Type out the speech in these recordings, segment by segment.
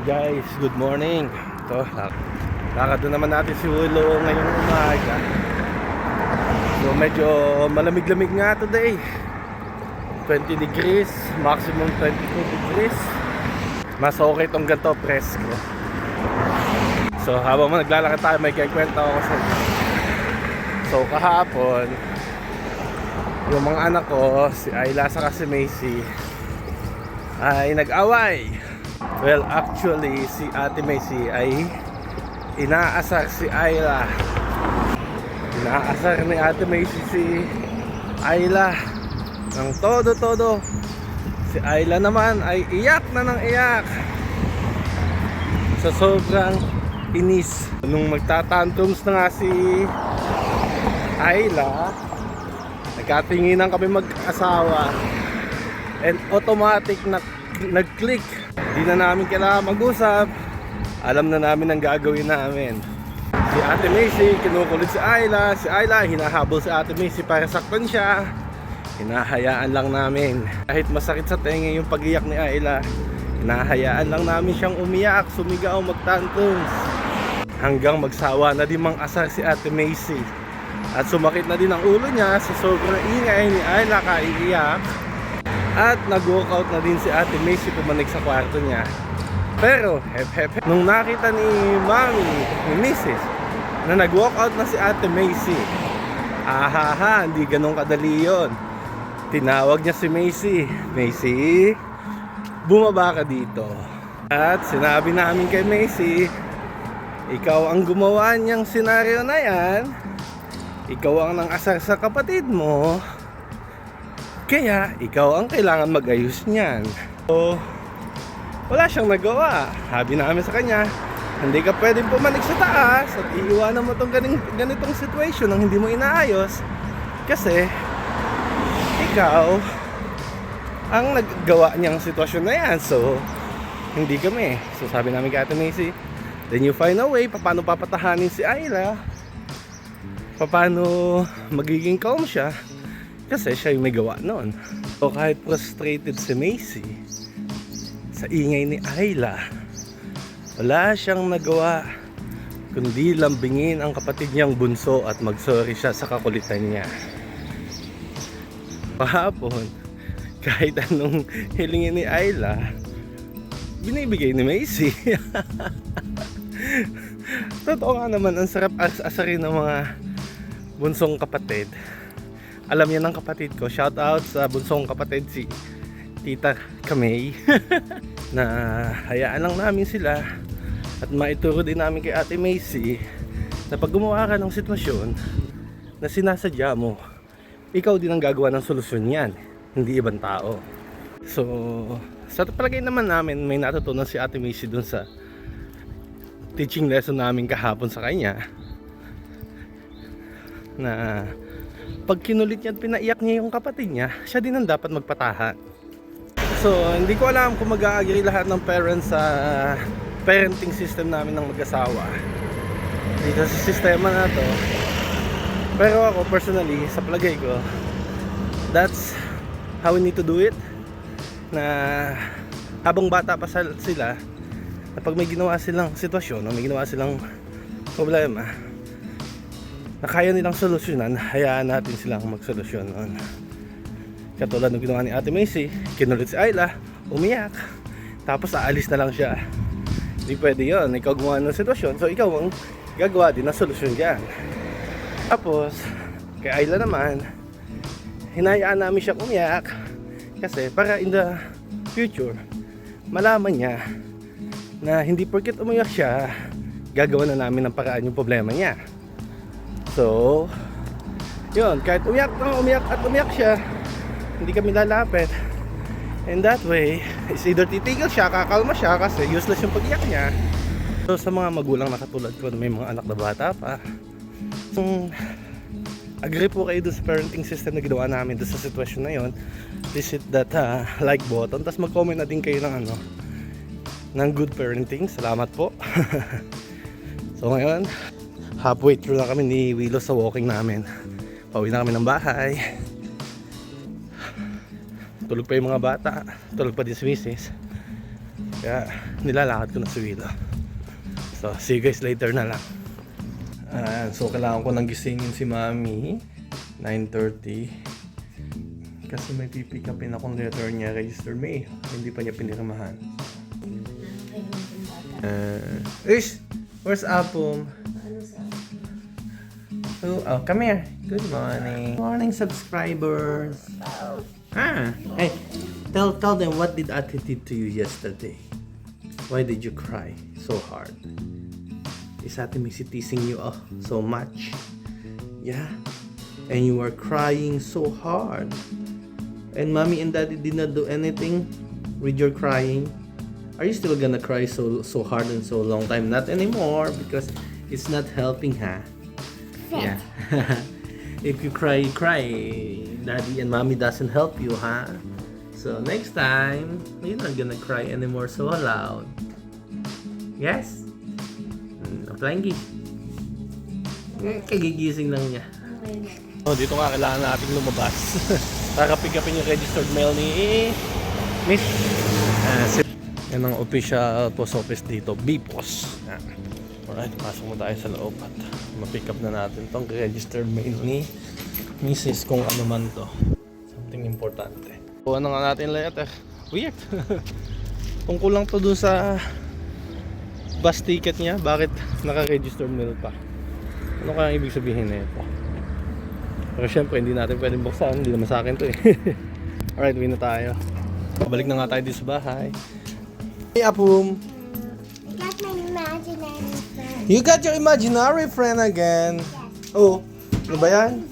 Hey guys, good morning. Ito, lakad na naman natin si Willow ngayong umaga. So medyo malamig-lamig nga today. 20 degrees, maximum 22 degrees. Mas okay tong ganito, presko. So habang naglalakad tayo, may kikwento ako sa. So kahapon, yung mga anak ko, si Ayla saka si Macy, ay nag-away. Well, actually, si Ate Macy ay inaasar si Ayla. Inaasar ni Ate Macy si Ayla ng todo-todo. Si Ayla naman ay iyak na ng iyak. Sa sobrang inis. Nung magtatantrums na nga si Ayla, nagkatinginan kami mag-asawa. And automatic na nag-click. Di na namin kailangan mag-usap. Alam na namin ang gagawin namin. Si Ate Macy, kinukulit si Ayla. Si Ayla, hinahabol si Ate Macy para saktan siya. Hinahayaan lang namin. Kahit masakit sa tenga yung pag-iyak ni Ayla, hinahayaan lang namin siyang umiyak, sumigaw, magtantrums. Hanggang magsawa na din mang asar si Ate Macy. At sumakit na din ang ulo niya sa sobrang ingay ni Ayla kaiiyak. At nag-walkout na din si Ate Macy pumanik sa kwarto niya. Pero, hep hep hep, nung nakita ni Mami, ni Mrs. na nag-walkout na si Ate Macy, ahaha, hindi ganun kadali yon. Tinawag niya si Macy, Macy, bumaba ka dito. At sinabi namin kay Macy, ikaw ang gumawa niyang senaryo na yan, ikaw ang nang asar sa kapatid mo, kaya, ikaw ang kailangan mag-ayos niyan. So, wala siyang nagawa. Habi namin sa kanya, hindi ka pwedeng pumanik sa taas at iiwanan mo tong ganing, ganitong situation nang hindi mo inaayos. Kasi, ikaw ang naggawa niyang sitwasyon na yan. So, hindi kami. So, sabi namin kay Ate Macy, then you find a way, paano papatahanin si Ayla, paano magiging calm siya, kasi siya yung may gawa noon. So kahit frustrated si Macy sa ingay ni Ayla, wala siyang nagawa kundi lambingin ang kapatid niyang bunso at magsorry siya sa kakulitan niya. Kahapon, kahit anong hilingin ni Ayla, binibigay ni Macy. Totoo nga naman, ang sarap as asarin ng mga bunsong kapatid alam niya ng kapatid ko. Shout out sa bunsong kapatid si Tita Kamay. na hayaan lang namin sila at maituro din namin kay Ate Macy na pag gumawa ka ng sitwasyon na sinasadya mo, ikaw din ang gagawa ng solusyon yan, hindi ibang tao. So, sa palagay naman namin, may natutunan si Ate Macy dun sa teaching lesson namin kahapon sa kanya na pag kinulit niya at pinaiyak niya yung kapatid niya, siya din ang dapat magpatahan. So, hindi ko alam kung mag-agree lahat ng parents sa parenting system namin ng mag-asawa. Dito sa sistema na to. Pero ako personally, sa palagay ko, that's how we need to do it. Na habang bata pa sila, na pag may ginawa silang sitwasyon o may ginawa silang problema, na kaya nilang solusyonan, hayaan natin silang magsolusyon noon. Katulad ng ginawa ni Ate Macy, kinulit si Ayla, umiyak, tapos aalis na lang siya. Hindi pwede yon ikaw gumawa ng sitwasyon, so ikaw ang gagawa din ng solusyon dyan. Tapos, kay Ayla naman, hinayaan namin siya umiyak, kasi para in the future, malaman niya na hindi porket umiyak siya, gagawa na namin ng paraan yung problema niya. So, yun, kahit umiyak na umiyak at umiyak siya, hindi kami lalapit. And that way, is either titigil siya, kakalma siya kasi useless yung pag-iyak niya. So sa mga magulang na katulad ko na may mga anak na bata pa, kung agree po kayo dun sa parenting system na ginawa namin dun sa sitwasyon na yon, please hit that uh, like button, tapos mag-comment na din kayo ng ano, ng good parenting. Salamat po. so ngayon, halfway through na kami ni Willow sa walking namin. Pauwi na kami ng bahay. Tulog pa yung mga bata. Tulog pa din si Mrs. Kaya nilalakad ko na si Willa. So, see you guys later na lang. Ayan, so kailangan ko nang gisingin si Mami. 9.30. Kasi may pipick upin akong letter niya register May. Hindi pa niya pinirmahan. Uh, Ish! Where's Apom? Oh, oh, come here. Good morning. Morning, subscribers. Ah, hey, tell tell them what did Ate did to you yesterday? Why did you cry so hard? Is Ate Missy teasing you oh, so much? Yeah, and you were crying so hard. And mommy and daddy did not do anything with your crying. Are you still gonna cry so so hard and so long time? Not anymore because it's not helping, huh? Yeah. if you cry, you cry. Daddy and mommy doesn't help you, huh? So next time, you're not gonna cry anymore so loud. Yes? Mm, Flangy. Eh, Kagigising lang niya. Oh, dito nga kailangan nating lumabas. Para pick upin yung registered mail ni Miss. Ah, si yan ang official post office dito, BPOS. Yan. Alright, pasok mo tayo sa loob at ma-pick up na natin tong registered mail ni Mrs. kung ano man to. Something importante. Kuha na nga natin letter. Weird. Tungkol lang to dun sa bus ticket niya. Bakit naka-registered mail pa? Ano kaya ibig sabihin na ito? Pero syempre, hindi natin pwedeng buksan. Hindi naman sa akin to eh. Alright, uwi na tayo. Pabalik na nga tayo dito sa bahay. Hey, Apum! You got your imaginary friend again. Oh, ano ba yan?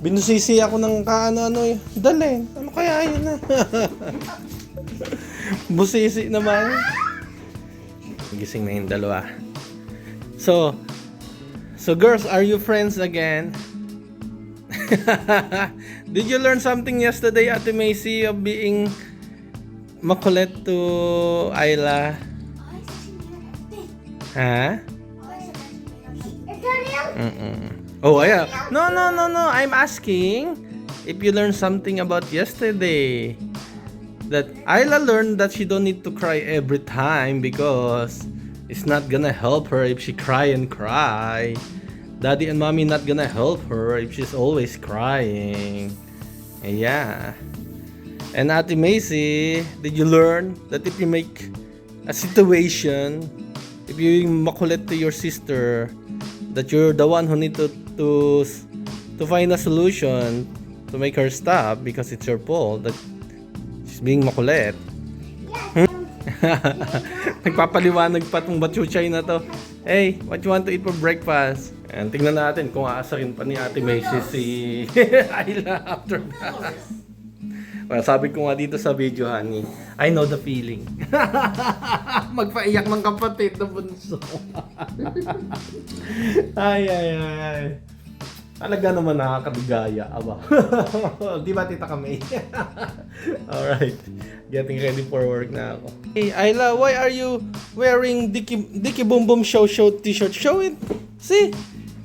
Binusisi ako ng kaano-ano eh. Dali, ano kaya yun na? Busisi naman. Gising na yung dalawa. So, so girls, are you friends again? Did you learn something yesterday, Ate Macy, of being makulit to Ayla? Ha? Mm-mm. Oh, yeah. No, no, no, no. I'm asking if you learned something about yesterday. That Ayla learned that she don't need to cry every time because it's not gonna help her if she cry and cry. Daddy and mommy not gonna help her if she's always crying. Yeah. And Ate Macy, did you learn that if you make a situation, if you makulit to your sister, that you're the one who need to to to find a solution to make her stop because it's your fault that she's being makulit. Hmm? Nagpapaliwanag pa tong batsuchay na to. Hey, what you want to eat for breakfast? And tingnan natin kung aasarin pa ni Ate Macy si Ayla after that. Well, sabi ko nga dito sa video, honey, I know the feeling. Magpaiyak ng kapatid na bunso. ay, ay, ay, ay. Talaga naman nakakabigaya, aba. Di ba, Tita Kamay? Alright. Getting ready for work na ako. Hey, Ayla, why are you wearing Dicky, Dicky Boom Boom Show Show t-shirt? Show it. See?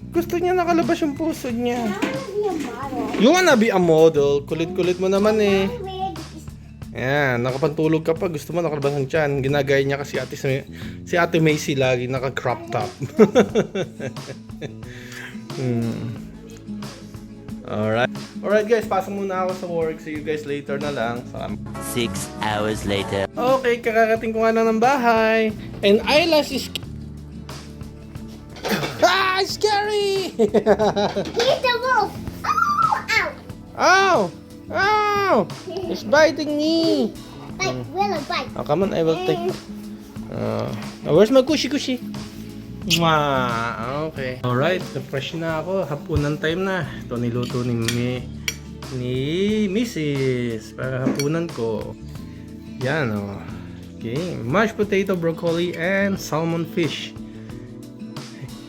Gusto niya nakalabas yung puso niya. I wanna be a model. You wanna be a model? Kulit-kulit mo naman eh. Ayan, nakapantulog ka pa. Gusto mo nakalabas ang tiyan. Ginagaya niya kasi ate, si ate Macy lagi naka-crop top. hmm. Alright. Alright guys, pasok muna ako sa work. See you guys later na lang. Salamat. Six hours later. Okay, kakarating ko nga lang ng bahay. And eyelash is... ah, scary! He's the wolf. Oh, ow. Ow! It's biting me! Bite, Willow, bite. Oh, come on, I will take. Uh, oh, where's my cushy cushy? Mwah! Okay. Alright, fresh na ako. Hapunan time na. Ito niluto ni, ni, ni Mrs. Para hapunan ko. Yan, oh. Okay. Mashed potato, broccoli, and salmon fish.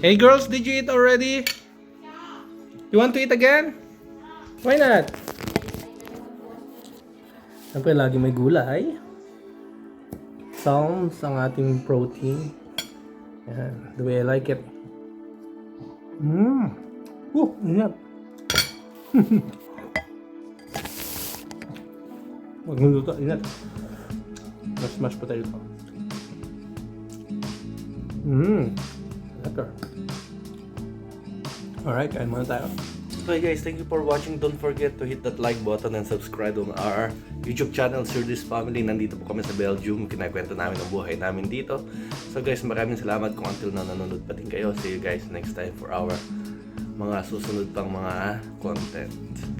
Hey girls, did you eat already? You want to eat again? Why not? Siyempre, lagi may gulay. Psalms ang ating protein. Yan, the way I like it. Mmm. Oh, ingat. Huwag mo luto, ingat. Mas mashed potato. Mmm. Lekker. Alright, kain muna tayo. So hey guys, thank you for watching. Don't forget to hit that like button and subscribe on our YouTube channel, Sir This Family. Nandito po kami sa Belgium. Kinakwento namin ang buhay namin dito. So guys, maraming salamat kung until na nanonood pa din kayo. See you guys next time for our mga susunod pang mga content.